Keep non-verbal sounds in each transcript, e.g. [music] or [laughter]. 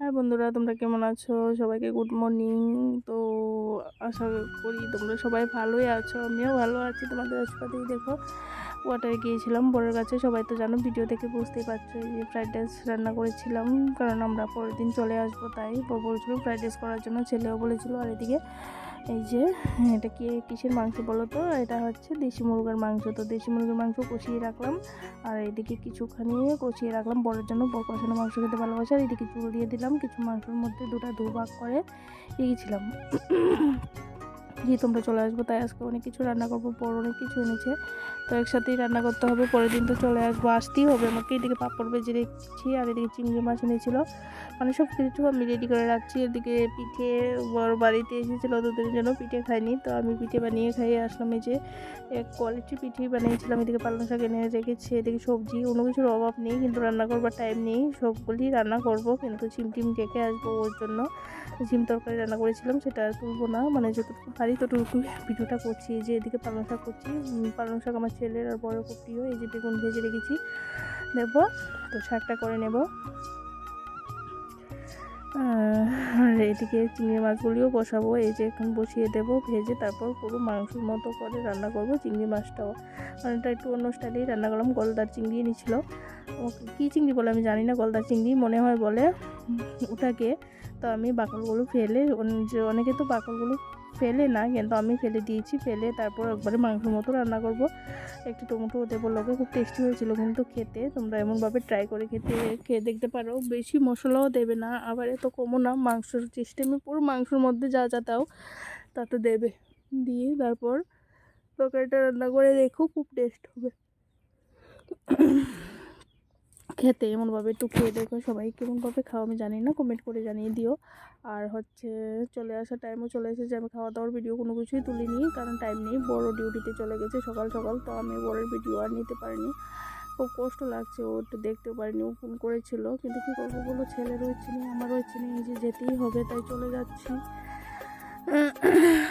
হ্যাঁ বন্ধুরা, তোমরা কেমন আছো? সবাইকে গুড মর্নিং তো আশা করি তোমরা সবাই ভালোই আছো, আমিও ভালো আছি। তোমাদের আশীর্বাদেই দেখো ওয়াটারে গিয়েছিলাম বড়ের কাছে। সবাই তো জানো ভিডিও দেখে বুঝতেই পারছ যে ফ্রাইড রাইস রান্না করেছিলাম, কারণ আমরা পরের দিন চলে আসব, তাই বলছিল ফ্রাইড রাইস করার জন্য, ছেলেও বলেছিল, আর এদিকে এই যে, এটা কি, কিসের মাংস বলো তো? এটা হচ্ছে দেশি মুরগার মাংস। তো দেশি মুরগির মাংস কষিয়ে রাখলাম। আর এদিকে কিছুখানি কষিয়ে রাখলাম। বড়ের জন্য বড় কষানো মাংস খেতে ভালোবাসে। আর এদিকে চুল দিয়ে দিলাম। কিছু মাংসের মধ্যে দুটা দুভাগ করে দিয়েছিলাম। যে তোমরা চলে আসব তাই আজকে অনেক কিছু রান্না করব বড় অনেক কিছু এনেছে। তো একসাথেই রান্না করতে হবে, পরের দিন তো চলে আসব, আসতেই হবে। আমাকে এদিকে পাঁপড় বেজে রেখেছি আর এদিকে চিংড়ি মাছ এনেছিল। মানে সব কিছু আমি রেডি করে রাখছি। এদিকে পিঠে বড় বাড়িতে এসেছিল দুদিনের জন্য পিঠে খাইনি। তো আমি পিঠে বানিয়ে খাইয়ে আসলাম এই যে এক কোয়ালিটি পিঠে বানিয়েছিলাম। এদিকে পালং শাক এনে রেখেছি, এদিকে সবজি, কোনো কিছুর অভাব নেই, কিন্তু রান্না করবার টাইম নেই। সবগুলি রান্না করব, কিন্তু চিম টিম ডেকে আসব ওর জন্য। ঝিম তরকারি রান্না করেছিলাম, সেটা তুলবো না। মানে যতটুকু পারি ততটুকু ভিডিওটা করছি, এই যে এদিকে পালং শাক করছি। পালং শাক আমার ছেলের আর বড় খুব প্রিয় এই যে বেগুন ভেজে রেখেছি। দেবো তো শাকটা করে নেব। আর এদিকে চিংড়ি মাছগুলিও বসাবো, এই যে এখন বসিয়ে দেবো, ভেজে তারপর পুরো মাংসের মতো করে রান্না করব চিংড়ি মাছটাও। মানে এটা একটু অন্য স্টাইলেই রান্না করলাম, গলদার চিংড়ি নিয়েছিল কী চিংড়ি বলে আমি জানি না, গলদার চিংড়ি মনে হয় বলে। ওটাকে তো আমি বাকলগুলো ফেলে অনেকে তো বাকলগুলো ফেলে না, কিন্তু আমি ফেলে দিয়েছি, ফেলে তারপর একবারে মাংসের মতো রান্না করব। একটু টমেটো দেবো লোকে খুব টেস্টি হয়েছিল কিন্তু খেতে, তোমরা এমনভাবে ট্রাই করে খেতে, খেয়ে দেখতে পারো। বেশি মশলাও দেবে না, আবার এত কমও না, মাংসর সিস্টেমে পুরো মাংসের মধ্যে যা যা দাও, তাতে দেবে। দিয়ে তারপর তরকারিটা রান্না করে দেখো, খুব টেস্ট হবে। খেতে, এমনভাবে একটু খেয়ে দেখো সবাই কেমনভাবে খাও, আমি জানি না কমেন্ট করে জানিয়ে দিও। আর হচ্ছে চলে আসার টাইমও চলে এসেছে, আমি খাওয়া দাওয়ার ভিডিও কোনো কিছুই তুলিনি, কারণ টাইম নেই, বড় ডিউটিতে চলে গেছে সকাল সকাল, তো আমি বড়ের ভিডিও আর নিতে পারিনি। খুব কষ্ট লাগছে, ও একটু দেখতেও পারিনি, ও ফোন করেছিল, কিন্তু কী করব বলো ছেলের হচ্ছে না আমার হচ্ছে না যে যেতেই হবে, তাই চলে যাচ্ছি।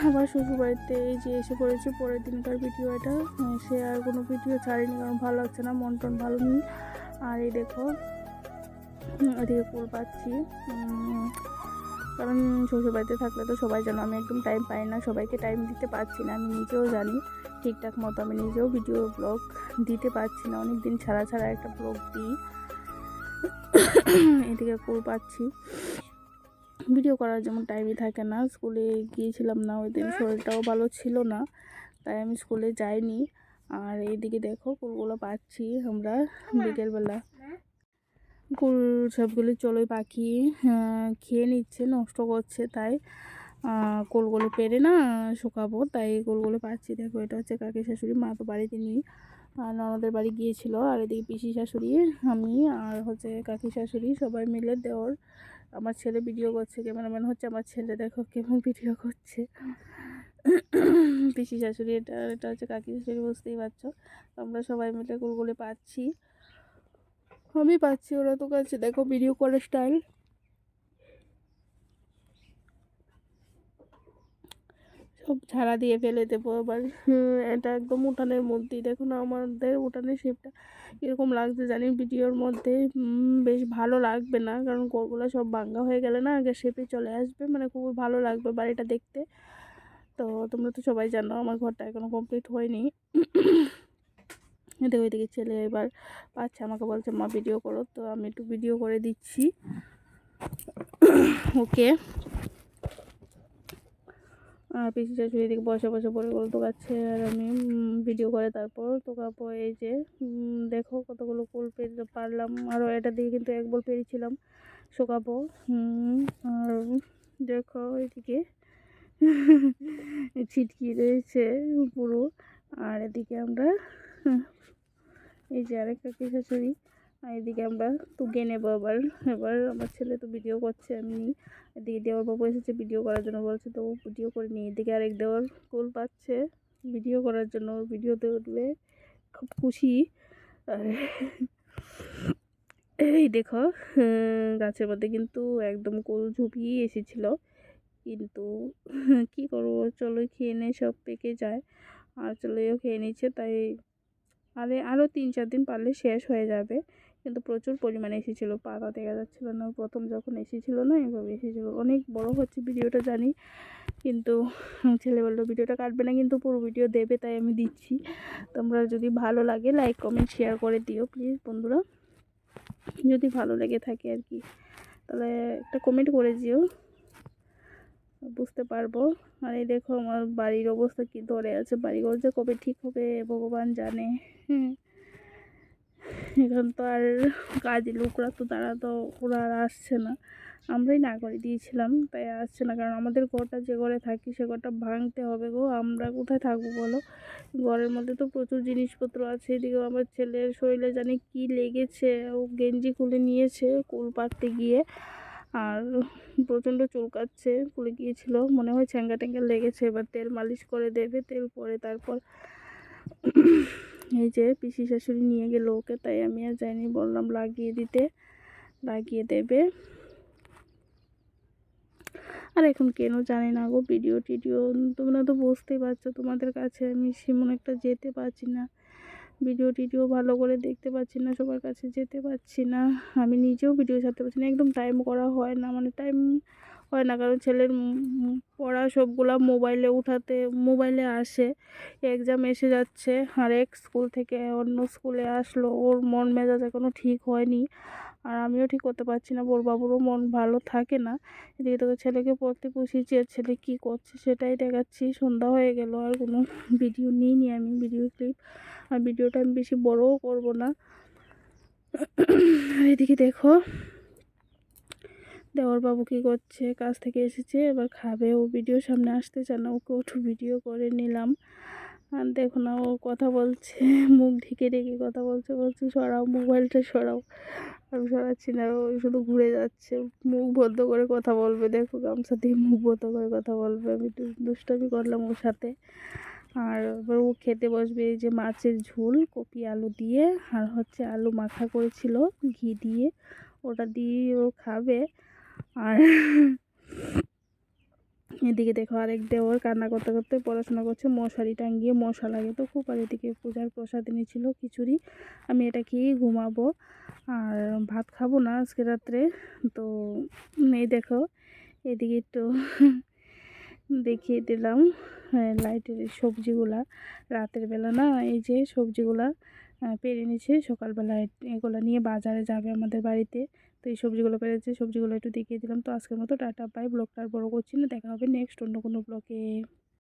আমার শ্বশুরবাড়িতে এই যে এসে পড়েছি, পরের দিনকার ভিডিও এটা, সে আর কোনো ভিডিও ছাড়েনি, কারণ ভালো লাগছে না মন টন ভালো নেই। আর এই দেখো, ওদিকে ফুল পাচ্ছি। কারণ শ্বশুরবাড়িতে থাকলে তো সবাই জানো, আমি একদম টাইম পাই না, সবাইকে টাইম দিতে পারছি না, আমি নিজেও জানি, ঠিকঠাক মতো আমি নিজেও ভিডিও ব্লগ দিতে পারছি না অনেক দিন ছাড়া ছাড়া একটা ব্লগ দিই। এদিকে ফুল পাচ্ছি। ভিডিও করার যেমন টাইমই থাকে না স্কুলে গিয়েছিলাম না, ওই দিন শরীরটাও ভালো ছিল না, তাই আমি স্কুলে যাইনি। আর এইদিকে দেখো ফুলগুলো পাচ্ছি আমরা বিকেলবেলা। কুল সবগুলো চড়ুই পাখি খেয়ে নিচ্ছে নষ্ট করছে তাই কোলগুলো পেরে না শুকাবো তাই কোলগুলো পাচ্ছি। দেখো এটা হচ্ছে কাকি শাশুড়ি মা তো বাড়িতে নেই আর ননদের বাড়ি গিয়েছিল আর এদিকে পিসি শাশুড়ি আমি আর হচ্ছে কাকি শাশুড়ি সবাই মিলে দেওয়ার আমার ছেলে ভিডিও করছে ক্যামেরাম্যান হচ্ছে আমার ছেলে দেখো কেমন ভিডিও করছে। পিসি শাশুড়ি, এটা এটা হচ্ছে কাকি শাশুড়ি, বুঝতেই পারছ। আমরা সবাই মিলে গুলগুলে পাচ্ছি। আমি পাচ্ছি ওরা তো কাছে, দেখো ভিডিও করার স্টাইল সব ঝাড়া দিয়ে ফেলে দেবো এবার। এটা একদম উঠানের মধ্যেই। দেখো না, আমাদের উঠানের শেপটা কীরকম লাগছে জানি ভিডিওর মধ্যে। বেশ ভালো লাগবে না, কারণ কোরগুলো সব ভাঙ্গা হয়ে গেলে না আগে শেপে চলে আসবে। মানে খুবই ভালো লাগবে বাড়িটা দেখতে। তো তোমরা তো সবাই জানো আমার ঘরটা এখনও কমপ্লিট হয়নি। এদিকে ওইদিকে ছেলে এবার পাচ্ছে, আমাকে বলছে, মা ভিডিও করো। তো আমি একটু ভিডিও করে দিচ্ছি। ওকে। আর পিসি শাশুড়ি এদিকে বসে বসে পরে গল্প গাচ্ছে আর আমি ভিডিও করে তারপর তোকাবো এই যে দেখো কতগুলো ফুল পেরে, পারলাম। আরও এটা দিয়ে কিন্তু এক বল পেরেছিলাম, শুকাবো। আর দেখো এদিকে [laughs] ছিটকি রয়েছে পুরো। আর এদিকে আমরা, এই যে আরেকটা আর এদিকে আমরা তুগে নেব আবার। এবার আমার ছেলে তো ভিডিও করছে, আমি এদিকে দেওয়ার বাবু এসেছে ভিডিও করার জন্য বলছে, তো ভিডিও করে নিই এদিকে আরেক দেওয়ার কুল পাচ্ছে ভিডিও করার জন্য ভিডিওতে উঠবে। খুব খুশি। আর এই দেখো গাছের মধ্যে কিন্তু একদম কোল ঝুঁপিয়ে এসেছিল। কিন্তু [laughs] কি করব? চলো খেয়ে নে সব পেকে যায়। আর চলোও খেয়ে নিচ্ছে, তাই আরে আরও তিন চার দিন পারলে শেষ হয়ে যাবে। কিন্তু প্রচুর পরিমাণে এসেছিল, পাতা দেখা যাচ্ছিল না, প্রথম যখন এসেছিল না, এভাবে এসেছিল। অনেক বড় হচ্ছে ভিডিওটা জানি, কিন্তু [laughs] ছেলে বলল, ভিডিওটা কাটবে না, কিন্তু পুরো ভিডিও দেবে, তাই আমি দিচ্ছি। তোমরা যদি ভালো লাগে লাইক কমেন্ট শেয়ার করে দিও প্লিজ বন্ধুরা। যদি ভালো লেগে থাকে আর কি, তাহলে একটা কমেন্ট করে দিও। বুঝতে পারব। আর এই দেখো আমার বাড়ির অবস্থা কি ধরে আছে, বাড়িঘর যে কবে ঠিক হবে ভগবান জানে। এখন তো আর কাজে লোকরা তো তারা তো ওরা আর আসছে না। আমরাই না করে দিয়েছিলাম, তাই আসছে না। কারণ আমাদের ঘরটা যে ঘরে থাকি সে ঘরটা ভাঙতে হবে গো। আমরা কোথায় থাকব বলো? ঘরের মধ্যে তো প্রচুর জিনিসপত্র আছে। এদিকেও আমার ছেলের শরীরে জানি কি লেগেছে। ও গেঞ্জি খুলে নিয়েছে কুল পাড়তে গিয়ে। আর প্রচণ্ড চুলকাচ্ছে ফুলে গিয়েছিল। মনে হয় ছ্যাঙ্গা ট্যাঙ্গা লেগেছে। এবার তেল মালিশ করে দেবে, তেল পরে তারপর এই যে পিসি শাশুড়ি নিয়ে গেল ওকে, তাই আমি আর যাইনি বললাম লাগিয়ে দিতে, লাগিয়ে দেবে। আর এখন কেন জানি না গো ভিডিও টিডিও তোমরা তো বুঝতেই পারছ, তোমাদের কাছে আমি সেমন একটা যেতে পারছি না। ভিডিও টিডিও ভালো করে দেখতে পাচ্ছি না, সবার কাছে যেতে পারছি না। আমি নিজেও ভিডিও ছাড়তে পারছি না, একদম টাইম করা হয় না মানে টাইম হয় না, কারণ ছেলের পড়া সবগুলা মোবাইলে উঠাতে মোবাইলে আসে এক্সাম এসে যাচ্ছে, আর এক স্কুল থেকে অন্য স্কুলে আসলো, ওর মন মেজাজ এখনও ঠিক হয়নি। আর আমিও ঠিক করতে পারছি না। বোর বাবুরও মন ভালো থাকে না। এদিকে তোকে ছেলেকে পড়তে বসিয়েছি, আর ছেলে কী করছে সেটাই দেখাচ্ছি। সন্ধ্যা হয়ে গেল, আর কোনো ভিডিও নিইনি আমি, ভিডিও ক্লিপ। আর ভিডিওটা আমি বেশি বড়ও করব না। এদিকে দেখো, দেওয়ার বাবু কী করছে, কাজ থেকে এসেছে, এবার খাবে ও, ভিডিও সামনে আসতে চান ওকে একটু ভিডিও করে নিলাম। আর দেখো না, ও কথা বলছে, মুখ ঢেকে ঢেকে কথা বলছে বলছে, সরাও, মোবাইলটা সরাও। আমি সরাচ্ছি না, ও শুধু ঘুরে যাচ্ছে, মুখ বদ্ধ করে কথা বলবে, দেখো গামছা দিয়ে মুখ বদ্ধ করে কথা বলবে। আমি দুষ্টামি করলাম ওর সাথে। আর এবার ও খেতে বসবে এই যে মাছের ঝোল, কপি আলু দিয়ে, আর হচ্ছে আলু মাখা করেছিল ঘি দিয়ে। ওটা দিয়ে ও খাবে। আর এদিকে দেখো আরেক দেওয়ার কান্না করতে করতে পড়াশোনা করছে, মশারি টাঙ্গিয়ে মশা লাগে। তো খুব আর এদিকে পূজার প্রসাদ এনেছিল খিচুড়ি। আমি এটা খেয়েই ঘুমাবো। আর ভাত খাব না আজকে রাত্রে। তো এই দেখো, এদিকে একটু দেখিয়ে দিলাম লাইটের সবজিগুলা। রাতের বেলা না, এই যে সবজিগুলা পেরে নিয়েছে, সকালবেলা এগুলো নিয়ে বাজারে যাবে আমাদের বাড়িতে। তো এই সবজিগুলো পেরেছে, সবজিগুলো একটু দেখিয়ে দিলাম। তো আজকের মতো টাটা পাই ব্লগটা আর বড়ো করছি না, দেখা হবে নেক্সট অন্য কোনো ব্লগে